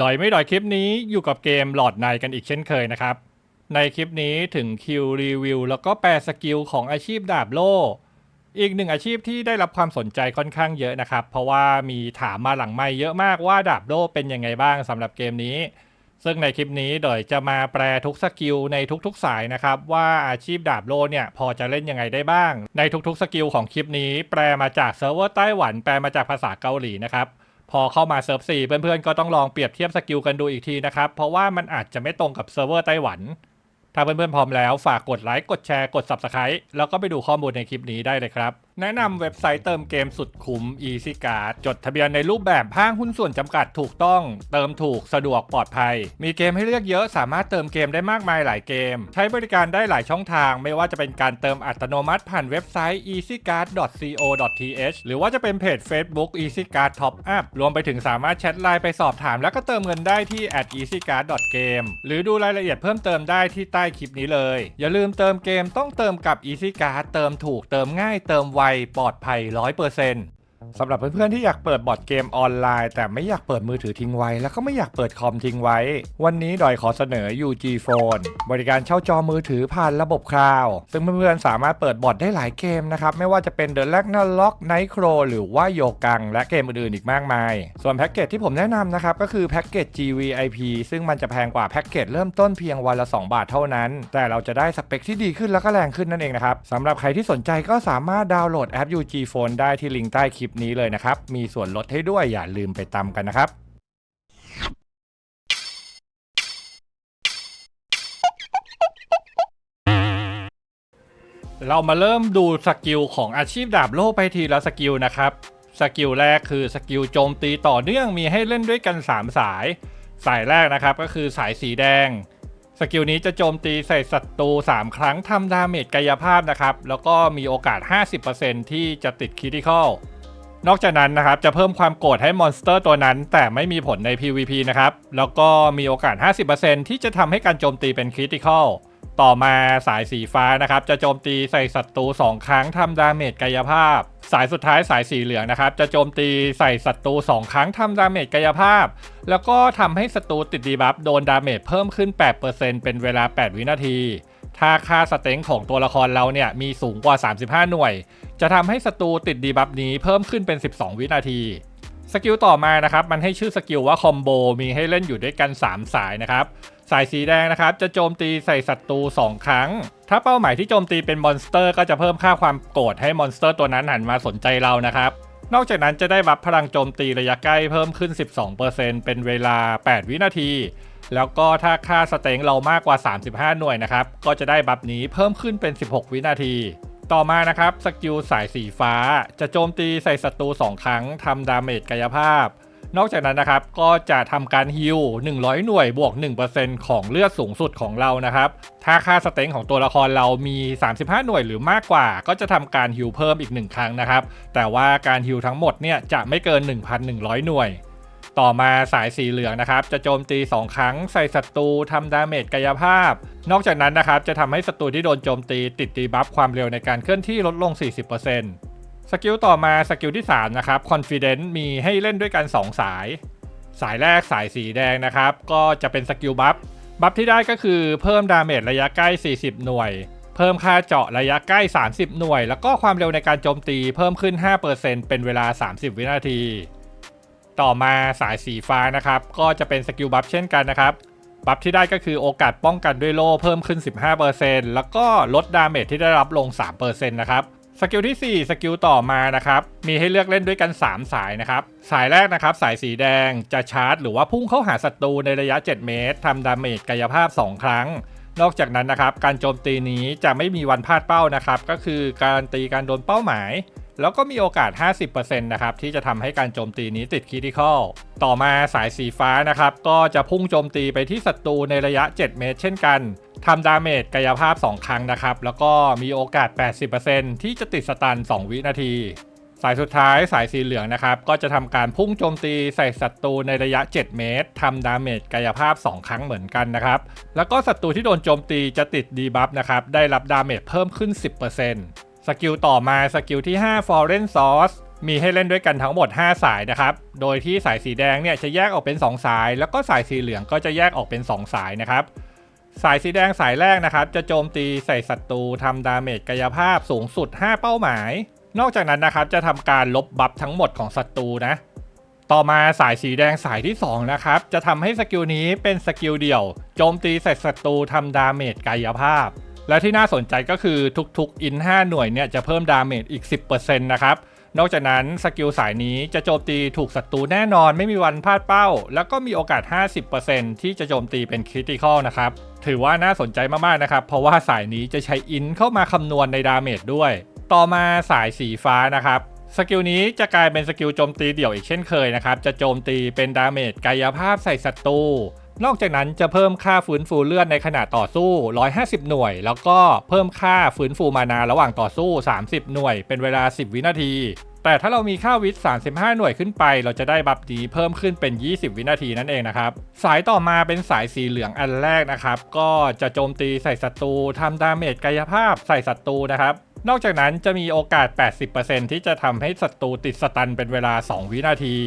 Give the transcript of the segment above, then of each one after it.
ดอยไม่ดอยคลิปนี้อยู่กับเกมหลอดในกันอีกเช่นเคยนะครับ ในคลิปนี้ถึงคิวรีวิวแล้วก็แปลสกิลของอาชีพดาบโล่ อีกหนึ่งอาชีพที่ได้รับความสนใจค่อนข้างเยอะนะครับ เพราะว่ามีถามมาหลังไม่เยอะมากว่าดาบโล่เป็นยังไงบ้างสำหรับเกมนี้ ซึ่งในคลิปนี้ดอยจะมาแปลทุกสกิลในทุกๆสายนะครับ ว่าอาชีพดาบโล่เนี่ยพอจะเล่นยังไงได้บ้าง ในทุกๆสกิลของคลิปนี้ แปลมาจากเซิร์ฟเวอร์ไต้หวัน แปลมาจากภาษาเกาหลีนะครับ พอเข้ามาเซิร์ฟ4เพื่อนๆก็ต้องลองเปรียบเทียบสกิลกันดูอีกทีนะครับ เพราะว่ามันอาจจะไม่ตรงกับเซิร์ฟเวอร์ไต้หวัน ถ้าเพื่อนๆพร้อมแล้วฝากกดไลค์กดแชร์กด Subscribe แล้วก็ไปดูข้อมูลในคลิปนี้ได้เลยครับ แนะนำเว็บไซต์เติมเกมสุดคุ้ม Easy Card จดทะเบียนในรูปแบบห้างหุ้นส่วนจำกัดถูกต้อง เติมถูกสะดวกปลอดภัย มีเกมให้เลือกเยอะสามารถเติมเกมได้มากมายหลายเกม ใช้บริการได้หลายช่องทาง ไม่ว่าจะเป็นการเติมอัตโนมัติผ่านเว็บไซต์ easycard.co.th หรือว่าจะเป็นเพจ Facebook easycard top up รวมไปถึงสามารถแชทไลน์ไปสอบถาม แล้วก็เติมเงินได้ที่ @easycard.game หรือดูรายละเอียดเพิ่มเติมได้ที่ใต้คลิปนี้เลย อย่าลืมเติมเกมต้องเติมกับ easycard เติมถูกเติมง่ายเติมไวปลอดภัย 100% สำหรับเพื่อนๆที่อยากเปิดบอร์ดเกมออนไลน์ แต่ไม่อยากเปิดมือถือทิ้งไว้ แล้วก็ไม่อยากเปิดคอมทิ้งไว้ วันนี้ดอยขอเสนอ UG Phone บริการเช่าจอมือถือผ่านระบบคลาวด์ซึ่งเพื่อนๆสามารถเปิดบอร์ดได้หลายเกมนะครับ ไม่ว่าจะเป็น The l a g n a r o c Night Crow หรือว่าโยกัง และเกมอื่นๆอีกมากมาย ส่วนแพ็กเกจที่ผมแนะนำนะครับก็คือแพ็กเกจ GVIP ซึ่งมันจะแพงกว่าแพ็กเกจเริ่มต้นเพียงวันละ 2 บาทเท่านั้น แต่เราจะได้สเปคที่ดีขึ้นแล้วก็แรงขึ้นนั่นเองนะครับสำหรับใครที่สนใจก็สามารถดาวน์โหลดแอป UG Phone ได้ที่ลิงก์ใต้คลิปนี้เลยนะครับ มีส่วนลดให้ด้วยอย่าลืมไปตามกันนะครับเรามาเริ่มดูสกิลของอาชีพดาบโล่ไปทีละสกิลนะครับ สกิลแรกคือสกิลโจมตีต่อเนื่องมีให้เล่นด้วยกัน 3 สาย สายแรกนะครับก็คือสายสีแดง สกิลนี้จะโจมตีใส่ศัตรู3 ครั้งทำดาเมจกายภาพนะครับ แล้วก็มีโอกาส 50%ที่จะติดคริติคอล นอกจากนั้นนะครับจะเพิ่มความโกรธให้มอนสเตอร์ตัวนั้น แต่ไม่มีผลใน PVP นะครับ แล้วก็มีโอกาส 50%ที่จะทำให้การโจมตีเป็นคริติคอลต่อมาสายสีฟ้านะครับ จะโจมตีใส่ศัตรู 2 ครั้งทำดาเมจกายภาพ สายสุดท้ายสายสีเหลืองนะครับ จะโจมตีใส่ศัตรู 2 ครั้งทำดาเมจกายภาพ แล้วก็ทำให้ศัตรูติดดีบัฟโดนดาเมจเพิ่มขึ้น 8%เป็นเวลา 8 วินาที ถ้าค่าสเต็งของตัวละครเราเนี่ยมีสูงกว่า 35 หน่วย จะทำให้ศัตรูติดดีบัฟนี้เพิ่มขึ้นเป็น 12 วินาทีสกิลต่อมานะครับมันให้ชื่อสกิลว่าคอมโบมีให้เล่นอยู่ด้วยกัน 3 สายนะครับ สายสีแดงนะครับ จะโจมตีใส่ศัตรู2 ครั้ง ถ้าเป้าหมายที่โจมตีเป็นมอนสเตอร์ ก็จะเพิ่มค่าความโกรธให้มอนสเตอร์ตัวนั้นหันมาสนใจเรานะครับ นอกจากนั้นจะได้บัฟพลังโจมตีระยะใกล้เพิ่มขึ้น 12%เป็นเวลา 8 วินาที แล้วก็ถ้าค่าสเต็งเรามากกว่า 35 หน่วยนะครับ ก็จะได้บัฟนี้เพิ่มขึ้นเป็น 16 วินาที ต่อมานะครับสกิลสายสีฟ้า จะโจมตีใส่ศัตรู 2 ครั้งทำดาเมจกายภาพ นอกจากนั้นนะครับก็จะทำการฮิล100 หน่วยบวก 1%ของเลือดสูงสุดของเรานะครับ ถ้าค่าสเต็งของตัวละครเรามี 35 หน่วยหรือมากกว่า ก็จะทำการฮิลเพิ่มอีก 1 ครั้งนะครับ แต่ว่าการฮิลทั้งหมดเนี่ยจะไม่เกิน 1,100 หน่วย ต่อมาสายสีเหลืองนะครับ จะโจมตี 2 ครั้งใส่ศัตรูทำดาเมจกายภาพ นอกจากนั้นนะครับ จะทำให้ศัตรูที่โดนโจมตีติดดีบัฟความเร็วในการเคลื่อนที่ลดลง 40%สกิลต่อมาสกิลที่ 3 นะครับ Confident มีให้เล่นด้วยกัน 2 สาย สายแรกสายสีแดงนะครับ ก็จะเป็นสกิลบัฟบัฟที่ได้ก็คือเพิ่มดาเมจระยะใกล้ 40 หน่วย เพิ่มค่าเจาะระยะใกล้ 30 หน่วย แล้วก็ความเร็วในการโจมตีเพิ่มขึ้น 5%เป็นเวลา 30 วินาที ต่อมาสายสีฟ้านะครับ ก็จะเป็นสกิลบัฟเช่นกันนะครับบัฟที่ได้ก็คือโอกาสป้องกันด้วยโล่เพิ่มขึ้น 15%แล้วก็ลดดาเมจที่ได้รับลง 3%นะครับสกิลที่ 4 สกิลต่อมานะครับ มีให้เลือกเล่นด้วยกัน 3 สายนะครับ สายแรกนะครับ สายสีแดงจะชาร์จ หรือว่าพุ่งเข้าหาศัตรูในระยะ 7 เมตรทำดาเมจกายภาพ 2 ครั้ง นอกจากนั้นนะครับการโจมตีนี้จะไม่มีวันพลาดเป้านะครับ ก็คือการตีการโดนเป้าหมาย แล้วก็มีโอกาส 50%นะครับที่จะทำให้การโจมตีนี้ติดคริติคอลต่อมาสายสีฟ้านะครับ ก็จะพุ่งโจมตีไปที่ศัตรูในระยะ 7 เมตร เช่นกันทำดาเมจกายภาพ 2 ครั้งนะครับ แล้วก็มีโอกาส 80%ที่จะติดสตัน 2 วินาที สายสุดท้ายสายสีเหลืองนะครับ ก็จะทำการพุ่งโจมตีใส่ศัตรูในระยะ 7 เมตรทำดาเมจกายภาพ 2 ครั้งเหมือนกันนะครับ แล้วก็ศัตรูที่โดนโจมตีจะติดดีบัฟนะครับ ได้รับดาเมจเพิ่มขึ้น 10%สกิลต่อมาสกิลที่ 5 Foreign Source มีให้เล่นด้วยกันทั้งหมด 5 สายนะครับ โดยที่สายสีแดงเนี่ยจะแยกออกเป็น 2 สาย แล้วก็สายสีเหลืองก็จะแยกออกเป็น 2 สายนะครับสายสีแดงสายแรกนะครับ จะโจมตีใส่ศัตรูทำดาเมจกายภาพสูงสุด 5 เป้าหมาย นอกจากนั้นนะครับจะทำการลบบัฟทั้งหมดของศัตรูนะ ต่อมาสายสีแดงสายที่ 2 นะครับ จะทำให้สกิลนี้เป็นสกิลเดี่ยว โจมตีใส่ศัตรูทำดาเมจกายภาพ และที่น่าสนใจก็คือทุกๆอิน 5 หน่วยเนี่ยจะเพิ่มดาเมจอีก 10%นะครับนอกจากนั้นสกิลสายนี้จะโจมตีถูกศัตรูแน่นอนไม่มีวันพลาดเป้า แล้วก็มีโอกาส 50%ที่จะโจมตีเป็นคริติคอลนะครับ ถือว่าน่าสนใจมากๆนะครับ เพราะว่าสายนี้จะใช้อินเข้ามาคำนวณในดาเมจด้วย ต่อมาสายสีฟ้านะครับสกิลนี้จะกลายเป็นสกิลโจมตีเดี่ยวอีกเช่นเคยนะครับ จะโจมตีเป็นดาเมจกายภาพใส่ศัตรู นอกจากนั้นจะเพิ่มค่าฟื้นฟูเลือดในขณะต่อสู้ 150 หน่วย แล้วก็เพิ่มค่าฟื้นฟูมานาระหว่างต่อสู้ 30 หน่วย เป็นเวลา 10 วินาที แต่ถ้าเรามีค่าวิท35 หน่วยขึ้นไป เราจะได้บัฟดีเพิ่มขึ้นเป็น 20 วินาทีนั่นเองนะครับ สายต่อมาเป็นสายสีเหลืองอันแรกนะครับ ก็จะโจมตีใส่ศัตรูทำดาเมจกายภาพใส่ศัตรูนะครับ นอกจากนั้นจะมีโอกาส 80%ที่จะทำให้ศัตรูติดสตันเป็นเวลา 2 วินาที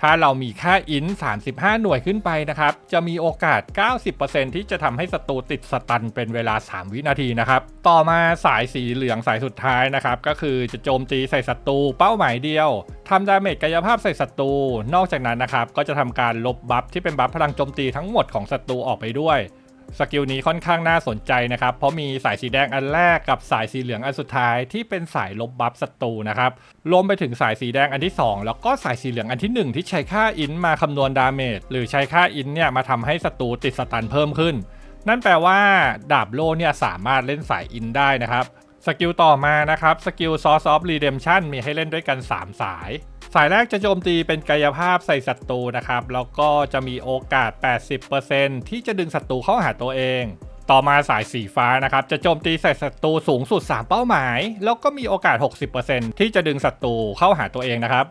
ถ้าเรามีค่าอิน 35 หน่วยขึ้นไปนะครับ จะมีโอกาส 90%ที่จะทำให้ศัตรูติดสตันเป็นเวลา 3 วินาทีนะครับ ต่อมาสายสีเหลืองสายสุดท้ายนะครับ ก็คือจะโจมตีใส่ศัตรูเป้าหมายเดียวทำดาเมจกายภาพใส่ศัตรู นอกจากนั้นนะครับ ก็จะทำการลบบัฟที่เป็นบัฟพลังโจมตีทั้งหมดของศัตรูออกไปด้วย สกิลนี้ค่อนข้างน่าสนใจนะครับ เพราะมีสายสีแดงอันแรกกับสายสีเหลืองอันสุดท้ายที่เป็นสายลบบัฟศัตรูนะครับ รวมไปถึงสายสีแดงอันที่ 2 แล้วก็สายสีเหลืองอันที่ 1 ที่ใช้ค่าอินมาคำนวณดาเมจหรือใช้ค่าอินเนี่ยมาทำให้ศัตรูติดสตันเพิ่มขึ้น นั่นแปลว่าดาบโลเนี่ยสามารถเล่นสายอินได้นะครับ สกิลต่อมานะครับ สกิล Source of Redemption มีให้เล่นด้วยกัน 3 สาย สายแรกจะโจมตีเป็นกายภาพใส่ศัตรูนะครับ แล้วก็จะมีโอกาส 80%ที่จะดึงศัตรูเข้าหาตัวเอง ต่อมาสายสีฟ้านะครับ จะโจมตีใส่ศัตรูสูงสุด 3 เป้าหมาย แล้วก็มีโอกาส 60%ที่จะดึงศัตรูเข้าหาตัวเองนะครับ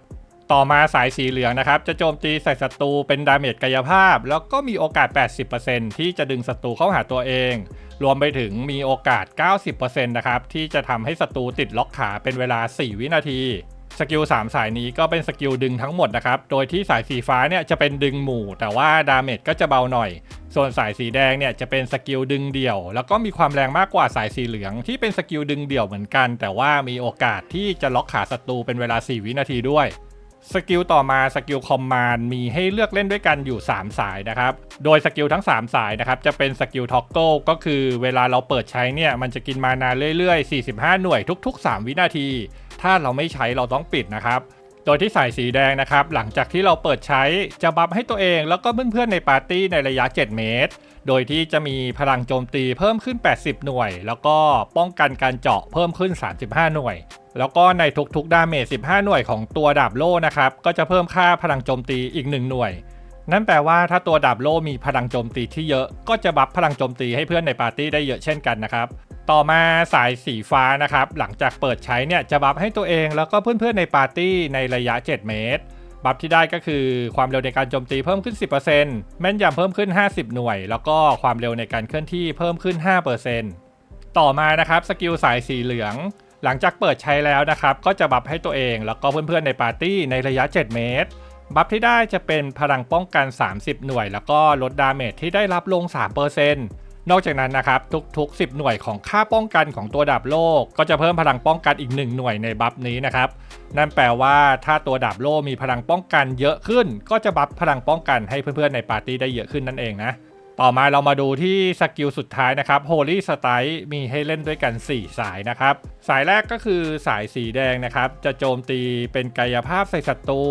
ต่อมาสายสีเหลืองนะครับ จะโจมตีใส่ศัตรูเป็นดาเมจกายภาพ แล้วก็มีโอกาส 80%ที่จะดึงศัตรูเข้าหาตัวเอง รวมไปถึงมีโอกาส 90%นะครับที่จะทำให้ศัตรูติดล็อกขาเป็นเวลา 4 วินาที สกิล3สายนี้ก็เป็นสกิลดึงทั้งหมดนะครับ โดยที่สายสีฟ้าเนี่ยจะเป็นดึงหมู่ แต่ว่าดาเมจก็จะเบาหน่อย ส่วนสายสีแดงเนี่ยจะเป็นสกิลดึงเดี่ยว แล้วก็มีความแรงมากกว่าสายสีเหลืองที่เป็นสกิลดึงเดี่ยวเหมือนกัน แต่ว่ามีโอกาสที่จะล็อกขาศัตรูเป็นเวลา 4 วินาทีด้วย สกิลต่อมาสกิลคอมมานด์มีให้เลือกเล่นด้วยกันอยู่ 3 สายนะครับ โดยสกิลทั้ง 3 สายนะครับ จะเป็นสกิลท็อกเกิลก็คือเวลาเราเปิดใช้เนี่ย มันจะกินมานานเรื่อยๆ 45 หน่วยทุก ๆ 3 วินาที ถ้าเราไม่ใช้เราต้องปิดนะครับ โดยที่สายสีแดงนะครับ หลังจากที่เราเปิดใช้จะบัฟให้ตัวเองแล้วก็เพื่อนๆในปาร์ตี้ในระยะ 7 เมตร โดยที่จะมีพลังโจมตีเพิ่มขึ้น 80 หน่วย แล้วก็ป้องกันการเจาะเพิ่มขึ้น 35 หน่วย แล้วก็ในทุกๆดาเมจ 15 หน่วยของตัวดาบโล่นะครับ ก็จะเพิ่มค่าพลังโจมตีอีก 1 หน่วย นั่นแปลว่าถ้าตัวดาบโล่มีพลังโจมตีที่เยอะ ก็จะบัฟพลังโจมตีให้เพื่อนในปาร์ตี้ได้เยอะเช่นกันนะครับ ต่อมาสายสีฟ้านะครับ หลังจากเปิดใช้เนี่ยจะบัฟให้ตัวเองแล้วก็เพื่อนๆในปาร์ตี้ในระยะ 7 เมตร บัฟที่ได้ก็คือความเร็วในการโจมตีเพิ่มขึ้น 10%แม่นยำเพิ่มขึ้น 50 หน่วย แล้วก็ความเร็วในการเคลื่อนที่เพิ่มขึ้น 5%ต่อมานะครับสกิลสายสีเหลือง หลังจากเปิดใช้แล้วนะครับก็จะบัฟให้ตัวเองแล้วก็เพื่อนๆในปาร์ตี้ในระยะ 7 เมตร บัฟที่ได้จะเป็นพลังป้องกัน 30 หน่วย แล้วก็ลดดาเมจที่ได้รับลง 3% นอกจากนั้นนะครับทุกๆ 10 หน่วยของค่าป้องกันของตัวดาบโลก ก็จะเพิ่มพลังป้องกันอีก 1 หน่วยในบัฟนี้นะครับนั่นแปลว่าถ้าตัวดาบโล่มีพลังป้องกันเยอะขึ้น ก็จะบัฟพลังป้องกันให้เพื่อนๆในปาร์ตี้ได้เยอะขึ้นนั่นเองนะต่อมาเรามาดูที่สกิลสุดท้ายนะครับ Holy Strike มีให้เล่นด้วยกัน 4 สายนะครับ สายแรกก็คือสายสีแดงนะครับ จะโจมตีเป็นกายภาพใส่ศัตรู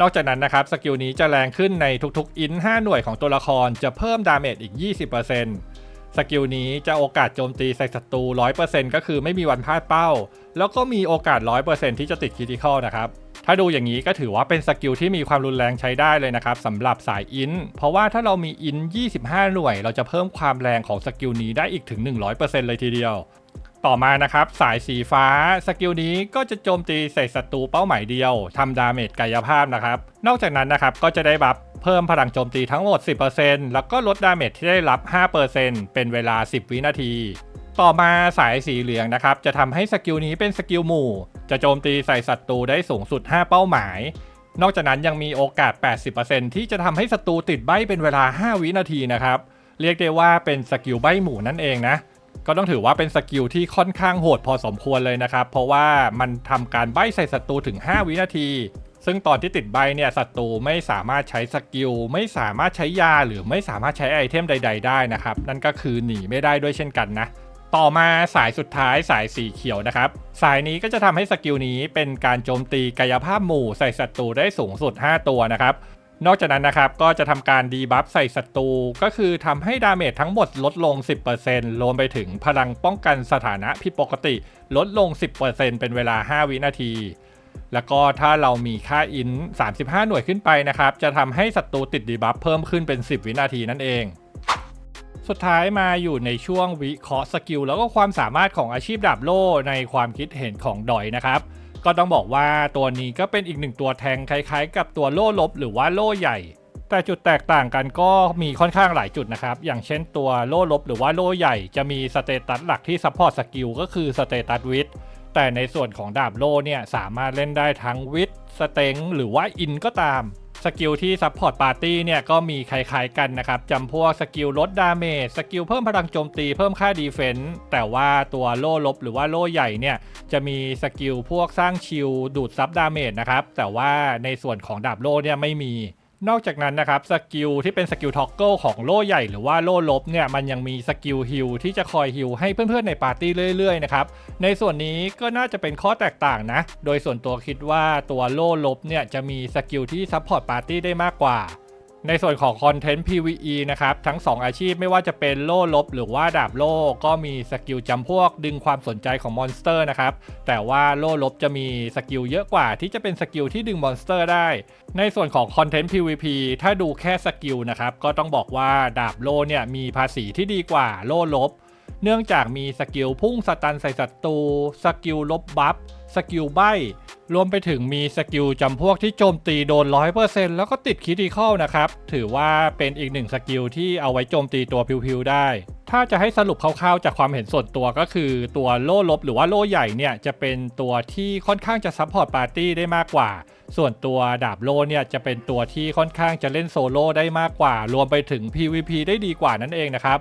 นอกจากนั้นนะครับ สกิลนี้จะแรงขึ้นในทุกๆ อิน 5 หน่วยของตัวละครจะเพิ่มดาเมจอีก 20% สกิลนี้จะโอกาสโจมตีใส่ศัตรู 100%ก็คือไม่มีวันพลาดเป้า แล้วก็มีโอกาส 100%ที่จะติดคริติคอลนะครับถ้าดูอย่างนี้ก็ถือว่าเป็นสกิลที่มีความรุนแรงใช้ได้เลยนะครับสำหรับสายอิน เพราะว่าถ้าเรามีอิน 25 หน่วย เราจะเพิ่มความแรงของสกิลนี้ได้อีกถึง 100%เลยทีเดียว ต่อมานะครับสายสีฟ้าสกิลนี้ก็จะโจมตีใส่ศัตรูเป้าหมายเดียวทำดาเมจกายภาพนะครับ นอกจากนั้นนะครับก็จะได้บัฟ เพิ่มพลังโจมตีทั้งหมด 10%แล้วก็ลดดาเมจที่ได้รับ 5%เป็นเวลา 10 วินาที ต่อมาสายสีเหลืองนะครับ จะทำให้สกิลนี้เป็นสกิลหมู่ จะโจมตีใส่ศัตรูได้สูงสุด 5 เป้าหมาย นอกจากนั้นยังมีโอกาส 80%ที่จะทำให้ศัตรูติดใบเป็นเวลา 5 วินาทีนะครับ เรียกได้ว่าเป็นสกิลใบหมู่นั่นเองนะก็ต้องถือว่าเป็นสกิลที่ค่อนข้างโหดพอสมควรเลยนะครับ เพราะว่ามันทำการใบใส่ศัตรูถึง 5 วินาที ซึ่งตอนที่ติดใบเนี่ยศัตรูไม่สามารถใช้สกิลไม่สามารถใช้ยาหรือไม่สามารถใช้ไอเทมใด ๆ ได้นะครับ นั่นก็คือหนีไม่ได้ด้วยเช่นกันนะต่อมาสายสุดท้ายสายสีเขียวนะครับ สายนี้ก็จะทำให้สกิลนี้เป็นการโจมตีกายภาพหมู่ใส่ศัตรูได้สูงสุด 5 ตัวนะครับ นอกจากนั้นนะครับก็จะทำการดีบัฟใส่ศัตรูก็คือทำให้ดาเมจทั้งหมดลดลง 10%รวมไปถึงพลังป้องกันสถานะผิดปกติ ลดลง 10%เป็นเวลา 5 วินาที แล้วก็ถ้าเรามีค่าอิน 35 หน่วยขึ้นไปนะครับ จะทำให้ศัตรูติดดีบัฟเพิ่มขึ้นเป็น 10 วินาทีนั่นเอง สุดท้ายมาอยู่ในช่วงวิเคราะห์สกิลแล้วก็ความสามารถของอาชีพดาบโล่ในความคิดเห็นของดอยนะครับ ก็ต้องบอกว่าตัวนี้ก็เป็นอีกหนึ่งตัวแทงคล้ายๆ กับตัวโล่ลบหรือว่าโล่ใหญ่ แต่จุดแตกต่างกันก็มีค่อนข้างหลายจุดนะครับ อย่างเช่นตัวโล่ลบหรือว่าโล่ใหญ่ จะมีสเตตัสหลักที่ซัพพอร์ตสกิลก็คือสเตตัสวิท แต่ในส่วนของดาบโล่เนี่ยสามารถเล่นได้ทั้งวิทสเต็งหรือว่าอินก็ตามสกิลที่ซัพพอร์ตปาร์ตี้เนี่ยก็มีคล้ายๆกันนะครับจำพวกสกิลลดดาเมจสกิลเพิ่มพลังโจมตีเพิ่มค่าดีเฟนต์แต่ว่าตัวโล่ลบหรือว่าโล่ใหญ่เนี่ยจะมีสกิลพวกสร้างชิลดูดซับดาเมจนะครับแต่ว่าในส่วนของดาบโล่เนี่ยไม่มี นอกจากนั้นนะครับสกิลที่เป็นสกิลท็อกเกิลของโล่ใหญ่หรือว่าโล่ลบเนี่ยมันยังมีสกิลฮิลที่จะคอยฮิลให้เพื่อนๆในปาร์ตี้เรื่อยๆนะครับในส่วนนี้ก็น่าจะเป็นข้อแตกต่างนะ โดยส่วนตัวคิดว่าตัวโล่ลบเนี่ยจะมีสกิลที่ซัพพอร์ตปาร์ตี้ได้มากกว่า ในส่วนของคอนเทนต์ PVE นะครับ ทั้ง 2 อาชีพไม่ว่าจะเป็นโล่ลบ หรือว่าดาบโล่ ก็มีสกิลจำพวกดึงความสนใจของมอนสเตอร์นะครับ แต่ว่าโล่ลบจะมีสกิลเยอะกว่าที่จะเป็นสกิลที่ดึงมอนสเตอร์ได้ ในส่วนของคอนเทนต์ PVP ถ้าดูแค่สกิลนะครับ ก็ต้องบอกว่าดาบโล่เนี่ยมีภาษีที่ดีกว่าโล่ลบ เนื่องจากมีสกิลพุ่งสตันใส่ศัตรูสกิลลบบัฟ สกิลใบรวมไปถึงมีสกิลจำพวกที่โจมตีโดน 100%แล้วก็ติดคิติคอลนะครับ ถือว่าเป็นอีกหนึ่งสกิลที่เอาไว้โจมตีตัวพิวๆได้ ถ้าจะให้สรุปคร่าวๆ จากความเห็นส่วนตัวก็คือตัวโล่ลบหรือว่าโล่ใหญ่เนี่ย จะเป็นตัวที่ค่อนข้างจะซัพพอร์ตปาร์ตี้ได้มากกว่า ส่วนตัวดาบโล่เนี่ยจะเป็นตัวที่ค่อนข้างจะเล่นโซโล่ได้มากกว่า รวมไปถึง PVP ได้ดีกว่านั่นเองนะครับ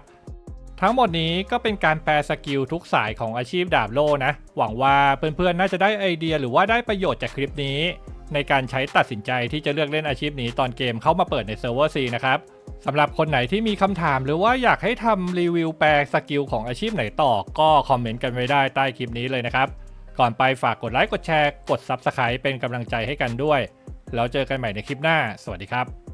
ทั้งหมดนี้ก็เป็นการแปลสกิลทุกสายของอาชีพดาบโล่นะ หวังว่าเพื่อนๆ น่าจะได้ไอเดียหรือว่าได้ประโยชน์จากคลิปนี้ ในการใช้ตัดสินใจที่จะเลือกเล่นอาชีพนี้ตอนเกมเข้ามาเปิดในเซิร์ฟเวอร์ C นะครับสำหรับคนไหนที่มีคำถามหรือว่าอยากให้ทำรีวิวแปลสกิลของอาชีพไหนต่อ ก็คอมเมนต์กันไว้ได้ใต้คลิปนี้เลยนะครับ ก่อนไปฝากกดไลค์กดแชร์กด Subscribe เป็นกำลังใจให้กันด้วย แล้วเจอกันใหม่ในคลิปหน้า สวัสดีครับ